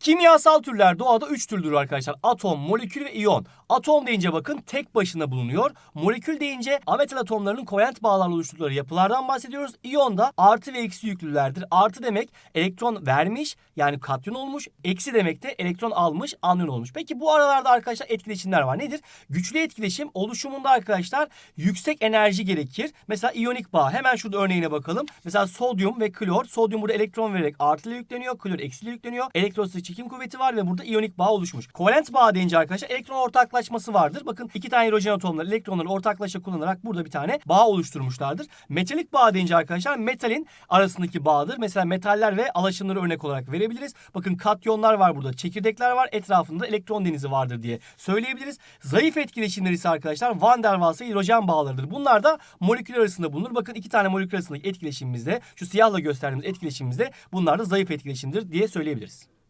Kimyasal türler doğada 3 türdür arkadaşlar. Atom, molekül ve iyon. Atom deyince bakın tek başına bulunuyor. Molekül deyince ametal atomlarının kovalent bağlarla oluşturdukları yapılardan bahsediyoruz. İyon da artı ve eksi yüklülerdir. Artı demek elektron vermiş yani katyon olmuş. Eksi demek de elektron almış anyon olmuş. Peki bu aralarda arkadaşlar etkileşimler var. Nedir? Güçlü etkileşim oluşumunda arkadaşlar yüksek enerji gerekir. Mesela iyonik bağ. Hemen şurada örneğine bakalım. Mesela sodyum ve klor. Sodyum burada elektron vererek artıyla yükleniyor. Klor eksiyle yükleniyor. Elektrosuz çekim kuvveti var ve burada iyonik bağ oluşmuş. Kovalent bağ deyince arkadaşlar elektron ortaklaşması vardır. Bakın iki tane hidrojen atomları elektronları ortaklaşa kullanarak burada bir tane bağ oluşturmuşlardır. Metalik bağ deyince arkadaşlar metalin arasındaki bağdır. Mesela metaller ve alaşımları örnek olarak verebiliriz. Bakın katyonlar var burada. Çekirdekler var. Etrafında elektron denizi vardır diye söyleyebiliriz. Zayıf etkileşimler ise arkadaşlar Van der Waals hidrojen bağlarıdır. Bunlar da molekül arasında bulunur. Bakın iki tane molekül arasındaki etkileşimimizde şu siyahla gösterdiğimiz etkileşimimizde bunlar da zayıf etkileşimdir diye söyleyebiliriz.